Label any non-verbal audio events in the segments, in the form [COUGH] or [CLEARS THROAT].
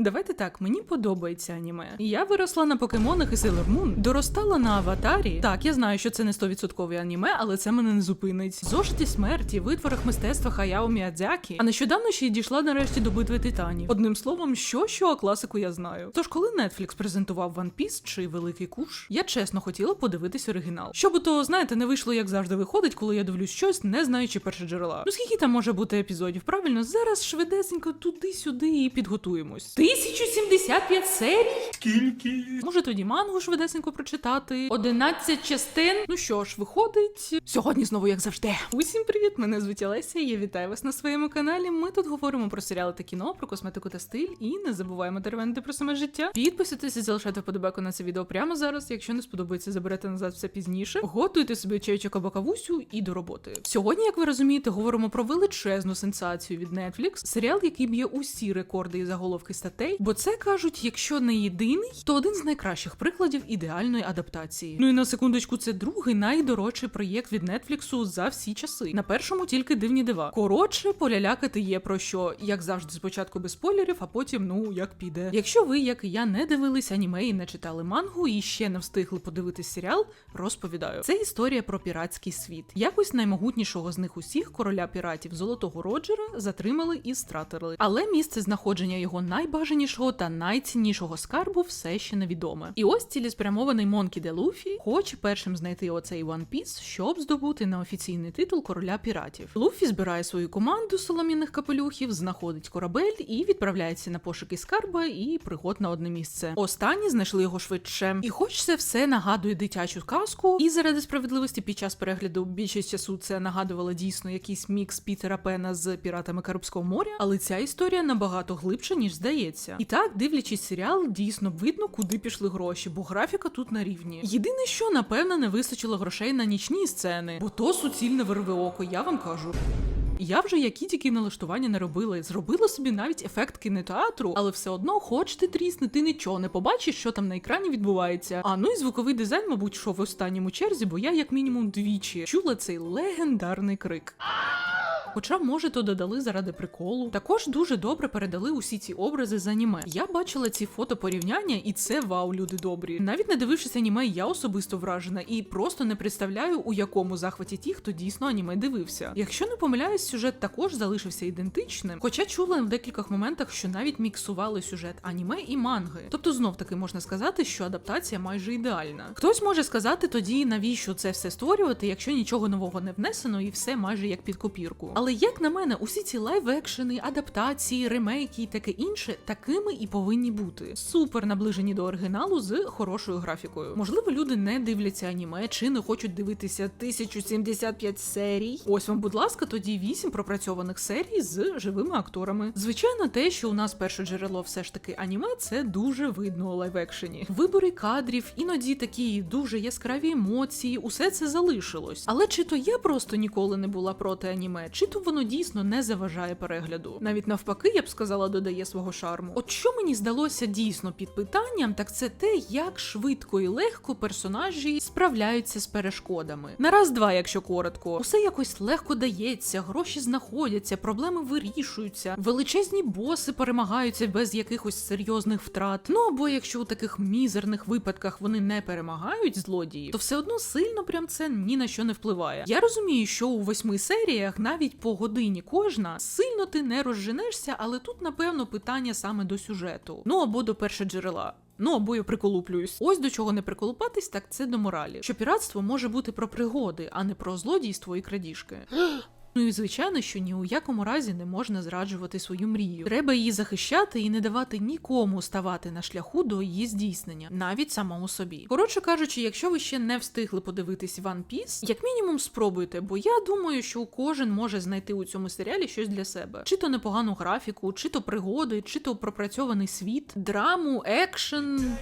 Давайте так, мені подобається аніме. Я виросла на покемонах і Sailor Moon, доростала на аватарі. Так, я знаю, що це не 100% аніме, але це мене не зупинить. Зошиті смерті, витворах мистецтва Хаяо Міядзякі. А нещодавно ще й дійшла нарешті до битви титанів. Одним словом, що що класику я знаю. Тож, коли Netflix презентував One Piece чи Великий Куш, я чесно хотіла подивитись оригінал. Щоб то, знаєте, не вийшло, як завжди виходить, коли я дивлюсь щось, не знаючи перше джерела. Ну скільки там може бути епізодів? Правильно, зараз швидесенько туди-сюди і підготуємось. 1075 серій? Скільки? Може тоді мангу швидесенько прочитати. 11 частин. Ну що ж, виходить. Сьогодні знову, як завжди. Усім привіт! Мене звуть Олеся. Я вітаю вас на своєму каналі. Ми тут говоримо про серіали та кіно, про косметику та стиль, і не забуваємо теревенити про саме життя. Підписуйтесь і залишайте вподобайку на це відео прямо зараз. Якщо не сподобається, заберете назад все пізніше. Готуйте собі чайчик або кавусю і до роботи. Сьогодні, як ви розумієте, говоримо про величезну сенсацію від Netflix, серіал, який б'є усі рекорди і заголовки статей, бо це кажуть, якщо не єдиний, то один з найкращих прикладів ідеальної адаптації. Ну і на секундочку, це другий найдорожчий проєкт від Нетфліксу за всі часи. На першому тільки дивні дива. Коротше, полялякати є про що, як завжди, спочатку без спойлерів, а потім ну як піде. Якщо ви, як і я, не дивились аніме і не читали мангу, і ще не встигли подивитись серіал, розповідаю. Це історія про піратський світ. Якось наймогутнішого з них усіх короля піратів Золотого Роджера затримали і стратили. Але місце знаходження його найбажанішого та найціннішого скарбу все ще невідоме. І ось цілеспрямований Монкі де Луфі хоче першим знайти оцей One Piece, щоб здобути неофіційний титул короля піратів. Луфі збирає свою команду солом'яних капелюхів, знаходить корабель і відправляється на пошуки скарба і пригод на одне місце. Останні знайшли його швидше. І хоч це все нагадує дитячу казку, і заради справедливості під час перегляду більшість часу це нагадувало дійсно якийсь мікс Пітера Пена з піратами Карибського моря, але ця історія набагато глибша, ніж здається. І так, дивлячись серіал, дійсно видно, куди пішли гроші, бо графіка тут на рівні. Єдине, що напевно не вистачило грошей на нічні сцени, бо то суцільне вирве око, я вам кажу. Я вже які тільки налаштування не робила, зробила собі навіть ефект кінотеатру, але все одно, хоч ти трісни, ти нічого не побачиш, що там на екрані відбувається. А ну і звуковий дизайн, мабуть, йшов в останньому черзі, бо я як мінімум двічі чула цей легендарний крик. Хоча, може, то додали заради приколу. Також дуже добре передали усі ці образи з аніме. Я бачила ці фото порівняння, і це вау, люди добрі. Навіть не дивившись аніме, я особисто вражена і просто не представляю, у якому захваті ті, хто дійсно аніме дивився. Якщо не помиляюсь, сюжет також залишився ідентичним. Хоча чула в декількох моментах, що навіть міксували сюжет аніме і манги. Тобто, знов таки можна сказати, що адаптація майже ідеальна. Хтось може сказати тоді, навіщо це все створювати, якщо нічого нового не внесено, і все майже як під копірку. Але як на мене, усі ці лайв-екшени, адаптації, ремейки і таке інше такими і повинні бути. Супер наближені до оригіналу з хорошою графікою. Можливо, люди не дивляться аніме чи не хочуть дивитися 1075 серій. Ось вам, будь ласка, тоді 8 пропрацьованих серій з живими акторами. Звичайно, те, що у нас перше джерело все ж таки аніме, це дуже видно у лайв-екшені. Вибори кадрів, іноді такі дуже яскраві емоції, усе це залишилось. Але чи то я просто ніколи не була проти аніме, чи то воно дійсно не заважає перегляду. Навіть навпаки, я б сказала, додає свого шарму. От що мені здалося дійсно під питанням, так це те, як швидко і легко персонажі справляються з перешкодами. На раз-два, якщо коротко, усе якось легко дається, гроші знаходяться, проблеми вирішуються, величезні боси перемагаються без якихось серйозних втрат. Ну або якщо у таких мізерних випадках вони не перемагають злодії, то все одно сильно прям це ні на що не впливає. Я розумію, що у восьми серіях навіть по годині кожна сильно ти не розженешся, але тут, напевно, питання саме до сюжету. Ну або до першоджерела. Ну або я приколуплююсь. Ось до чого не приколупатись, так це до моралі. Що піратство може бути про пригоди, а не про злодійство і крадіжки. [GASPS] [GASPS] Ну і звичайно, що ні у якому разі не можна зраджувати свою мрію. Треба її захищати і не давати нікому ставати на шляху до її здійснення, навіть самому собі. Коротше кажучи, якщо ви ще не встигли подивитись One Piece, як мінімум спробуйте, бо я думаю, що кожен може знайти у цьому серіалі щось для себе: чи то непогану графіку, чи то пригоди, чи то пропрацьований світ, драму, екшен.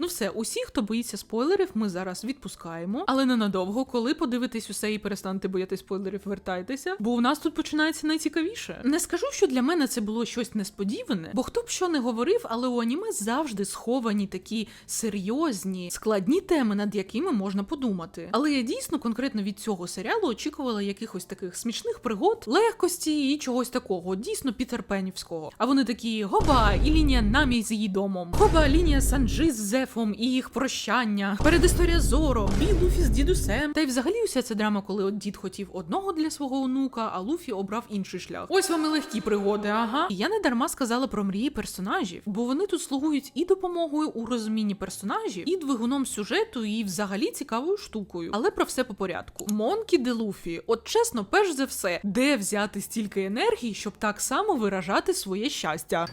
Ну все, усі, хто боїться спойлерів, ми зараз відпускаємо, але ненадовго, коли подивитесь усе і перестанете боятись спойлерів, вертайтеся. Бо у нас тут починається найцікавіше. Не скажу, що для мене це було щось несподіване, бо хто б що не говорив, але у аніме завжди сховані такі серйозні, складні теми, над якими можна подумати. Але я дійсно конкретно від цього серіалу очікувала якихось таких смішних пригод, легкості і чогось такого, дійсно пітерпенівського. А вони такі гоба, і лінія намі з її домом, гоба, лінія Санджи з Зефом і їх прощання, передісторія Зоро, бій Луфі з дідусем. Та й взагалі уся ця драма, коли от дід хотів одного для свого онука, а Луфі обрав інший шлях. Ось вам і легкі пригоди, ага. І я не дарма сказала про мрії персонажів, бо вони тут слугують і допомогою у розумінні персонажів, і двигуном сюжету, і взагалі цікавою штукою. Але про все по порядку. Монкі де Луфі, от чесно, перш за все, де взяти стільки енергії, щоб так само виражати своє щастя.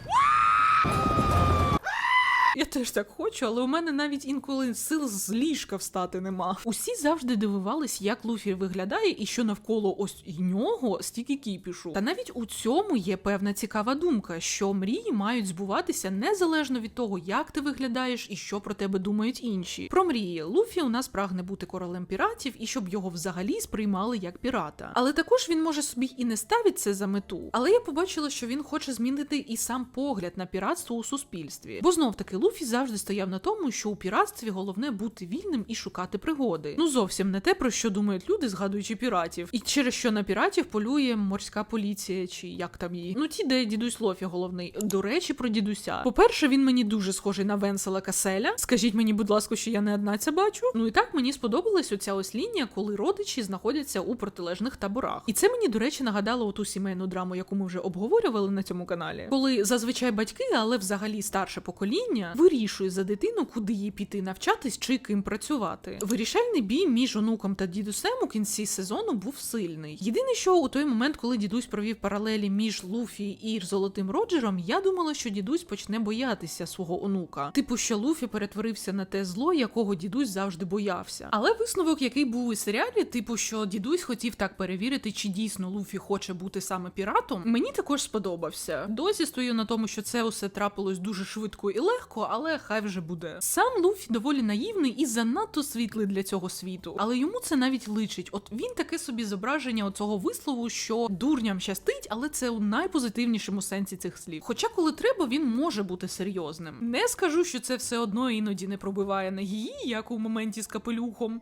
Я теж так хочу, але у мене навіть інколи сил з ліжка встати нема. Усі завжди дивувались, як Луфі виглядає, і що навколо ось нього стільки кіпішу. Та навіть у цьому є певна цікава думка, що мрії мають збуватися незалежно від того, як ти виглядаєш і що про тебе думають інші. Про мрії Луфі у нас прагне бути королем піратів і щоб його взагалі сприймали як пірата. Але також він може собі і не ставить це за мету. Але я побачила, що він хоче змінити і сам погляд на піратство у суспільстві. Бо знов таки Луфі завжди стояв на тому, що у піратстві головне бути вільним і шукати пригоди. Ну зовсім не те, про що думають люди, згадуючи піратів, і через що на піратів полює морська поліція, чи як там її. Ну ті, де дідусь Лофі головний. До речі, про дідуся. По-перше, він мені дуже схожий на Венсела Каселя. Скажіть мені, будь ласка, що я не одна це бачу. Ну і так мені сподобалась оця ось лінія, коли родичі знаходяться у протилежних таборах. І це мені, до речі, нагадало оту сімейну драму, яку ми вже обговорювали на цьому каналі. Коли зазвичай батьки, але взагалі старше покоління, вирішує за дитину, куди їй піти навчатись чи ким працювати. Вирішальний бій між онуком та дідусем у кінці сезону був сильний. Єдине, що у той момент, коли дідусь провів паралелі між Луфі і Золотим Роджером, я думала, що дідусь почне боятися свого онука. Типу, що Луфі перетворився на те зло, якого дідусь завжди боявся. Але висновок, який був у серіалі, типу, що дідусь хотів так перевірити, чи дійсно Луфі хоче бути саме піратом, мені також сподобався. Досі стою на тому, що це усе трапилось дуже швидко і легко, але хай вже буде. Сам Луфі доволі наївний і занадто світлий для цього світу, але йому це навіть личить. От він таке собі зображення оцього вислову, що дурням щастить, але це у найпозитивнішому сенсі цих слів. Хоча, коли треба, він може бути серйозним. Не скажу, що це все одно іноді не пробиває на її, як у моменті з капелюхом.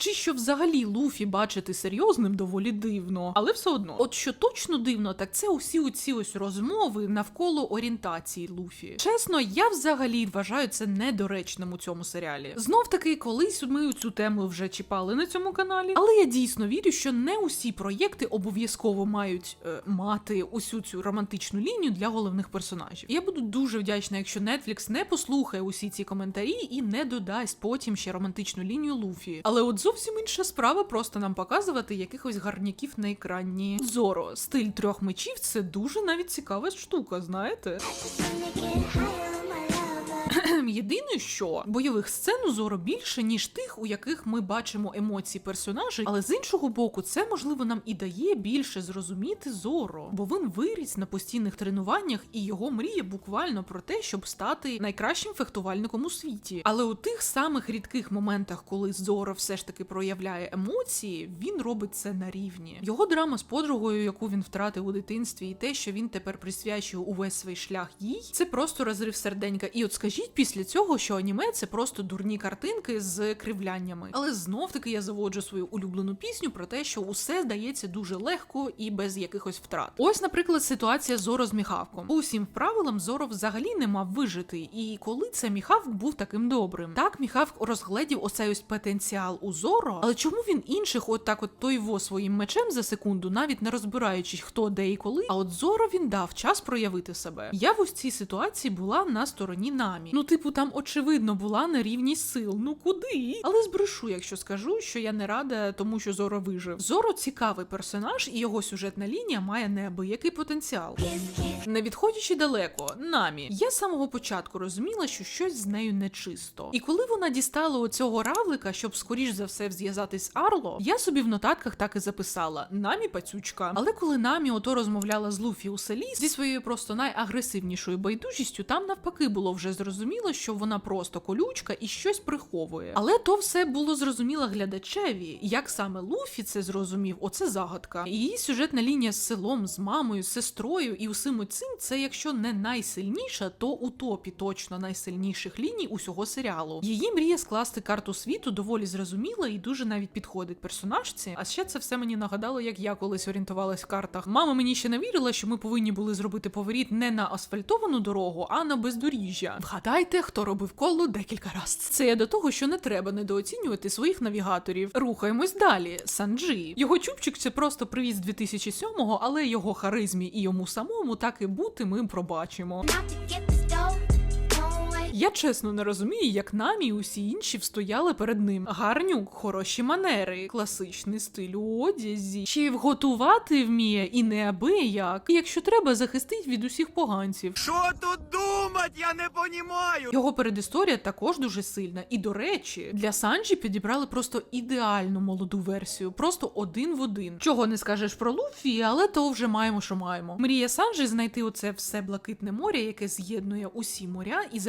Чи що взагалі Луфі бачити серйозним доволі дивно, але все одно, от що точно дивно, так це усі оці ось розмови навколо орієнтації Луфі. Чесно, я взагалі вважаю це недоречним у цьому серіалі. Знов таки, колись ми цю тему вже чіпали на цьому каналі, але я дійсно вірю, що не усі проєкти обов'язково мають е, мати усю цю романтичну лінію для головних персонажів. Я буду дуже вдячна, якщо Netflix не послухає усі ці коментарі і не додасть потім ще романтичну лінію Луфі. Але от зовсім інша справа просто нам показувати якихось гарняків на екрані. Зоро, стиль трьох мечів це дуже навіть цікава штука, знаєте? [CLEARS THROAT] Єдине, що бойових сцен Зоро більше, ніж тих, у яких ми бачимо емоції персонажей, але з іншого боку, це можливо нам і дає більше зрозуміти Зоро, бо він виріс на постійних тренуваннях, і його мріє буквально про те, щоб стати найкращим фехтувальником у світі. Але у тих самих рідких моментах, коли Зоро все ж таки проявляє емоції, він робить це на рівні. Його драма з подругою, яку він втратив у дитинстві, і те, що він тепер присвячує увесь свій шлях їй, це просто розрив серденька. І от скажіть після цього, що аніме це просто дурні картинки з кривляннями. Але знов таки я заводжу свою улюблену пісню про те, що усе здається дуже легко і без якихось втрат. Ось, наприклад, ситуація Зоро з Міхавком. По усім правилам Зоро взагалі не мав вижити. І коли це Міхавк був таким добрим, так Міхавк розгледів оцей ось потенціал у Зоро, але чому він інших, от так от той во своїм мечем за секунду, навіть не розбираючись, хто де і коли, а от Зоро він дав час проявити себе. Я в ось цій ситуації була на стороні намі. Ну, типу, там очевидно була на рівні сил. Ну куди? Але збрешу, якщо скажу, що я не рада тому, що Зоро вижив. Зоро цікавий персонаж, і його сюжетна лінія має неабиякий потенціал. Не відходячи далеко, намі, я з самого початку розуміла, що щось з нею нечисто. І коли вона дістала оцього равлика, щоб скоріш за все зв'язатись Арло, я собі в нотатках так і записала: намі пацючка. Але коли намі ото розмовляла з Луфі у селі зі своєю просто найагресивнішою байдужістю, там навпаки було вже зрозуміло, що вона просто колючка і щось приховує. Але то все було зрозуміло глядачеві. Як саме Луфі це зрозумів, оце загадка. Її сюжетна лінія з селом, з мамою, з сестрою і усім цим це, якщо не найсильніша, то у топі точно найсильніших ліній усього серіалу. Її мрія скласти карту світу доволі зрозуміла і дуже навіть підходить персонажці. А ще це все мені нагадало, як я колись орієнтувалась в картах. Мама мені ще не вірила, що ми повинні були зробити поворіт не на асфальтовану дорогу, а на бездоріжжя. Вгадайте, хто робив коло декілька раз. Це я до того, що не треба недооцінювати своїх навігаторів. Рухаємось далі. Санджі. Його чубчик це просто привіз 2007-го, але його харизмі і йому самому так і бути ми пробачимо. Я чесно не розумію, як намі і усі інші встояли перед ним. Гарнюк, хороші манери, класичний стиль у одязі. Ще вготувати вміє і неабияк. Якщо треба, захистить від усіх поганців. Що тут думать, я не понімаю. Його передісторія також дуже сильна. І до речі, для Санджі підібрали просто ідеальну молоду версію, просто один в один. Чого не скажеш про Луфі, але то вже маємо, що маємо. Мрія Санджі знайти оце все блакитне море, яке з'єднує усі моря, і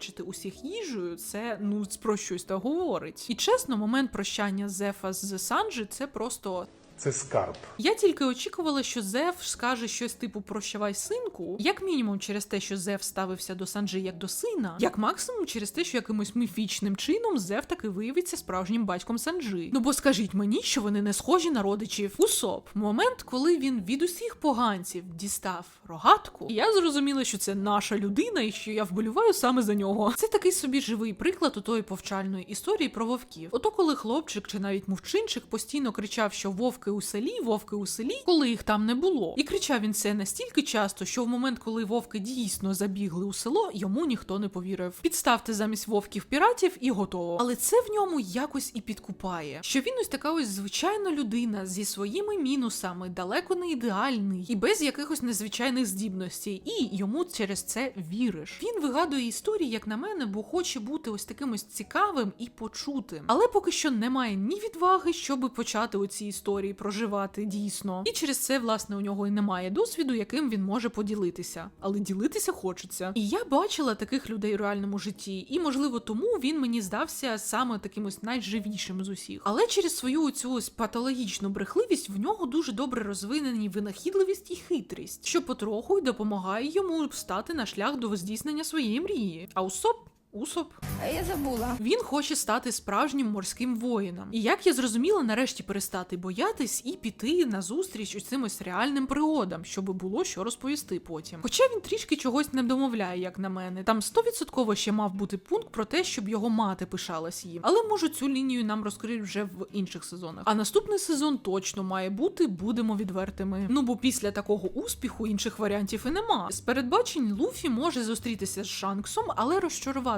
забезпечити усіх їжею. Це ну про щось та говорить. І чесно, момент прощання Зефа з Санджі це просто Це скарб. я тільки очікувала, що Зев скаже щось типу прощавай синку, як мінімум через те, що Зев ставився до Санджи як до сина, як максимум через те, що якимось міфічним чином Зев таки виявиться справжнім батьком Санджи. Ну бо скажіть мені, що вони не схожі на родичів. Усоп, момент, коли він від усіх поганців дістав рогатку, і я зрозуміла, що це наша людина, і що я вболіваю саме за нього. Це такий собі живий приклад у тої повчальної історії про вовків. Ото коли хлопчик чи навіть мовчинчик постійно кричав, що вовки у селі, вовки у селі, коли їх там не було. І кричав він це настільки часто, що в момент, коли вовки дійсно забігли у село, йому ніхто не повірив. Підставте замість вовків піратів і готово. Але це в ньому якось і підкупає. Що він ось така ось звичайна людина зі своїми мінусами, далеко не ідеальний і без якихось незвичайних здібностей, і йому через це віриш. Він вигадує історії, як на мене, бо хоче бути ось таким ось цікавим і почутим. Але поки що немає ні відваги, щоб почати оці історії проживати дійсно. І через це, власне, у нього і немає досвіду, яким він може поділитися. Але ділитися хочеться. І я бачила таких людей у реальному житті, і можливо тому він мені здався саме таким ось найживішим з усіх. Але через свою цю ось патологічну брехливість в нього дуже добре розвинені винахідливість і хитрість, що потроху й допомагає йому стати на шлях до здійснення своєї мрії. А усоп. Усоп А я забула. він хоче стати справжнім морським воїном. І як я зрозуміла, нарешті перестати боятись і піти на зустріч ось цим ось реальним пригодам, щоб було що розповісти потім. Хоча він трішки чогось не домовляє, як на мене. Там стовідсотково ще мав бути пункт про те, щоб його мати пишалась їм. Але може цю лінію нам розкриють вже в інших сезонах. А наступний сезон точно має бути, будемо відвертими. Ну бо після такого успіху інших варіантів і нема. З передбачень Луфі може зустрітися з Шанксом, але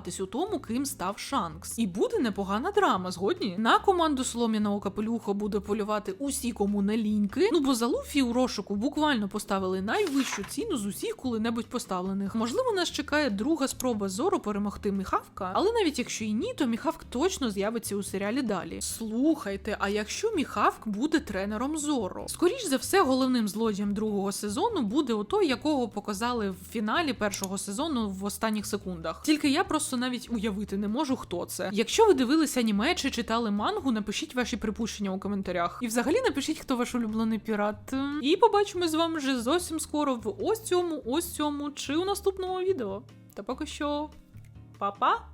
розчаруватись у тому, ким став Шанкс. І буде непогана драма, згодні. На команду Солом'яного капелюха буде полювати усі, кому не ліньки. Ну бо за Луфі у розшуку буквально поставили найвищу ціну з усіх коли-небудь поставлених. Можливо, нас чекає друга спроба Зоро перемогти Міхавка, але навіть якщо і ні, то Міхавк точно з'явиться у серіалі далі. Слухайте, а якщо Міхавк буде тренером Зоро? Скоріш за все, головним злодієм другого сезону буде отой, якого показали в фіналі першого сезону в останніх секундах. Тільки я просто навіть уявити не можу, хто це. Якщо ви дивилися аніме чи читали мангу, напишіть ваші припущення у коментарях. І взагалі напишіть, хто ваш улюблений пірат. І побачимось з вами вже зовсім скоро в ось цьому, ось цьому чи у наступному відео. Та поки що, па-па!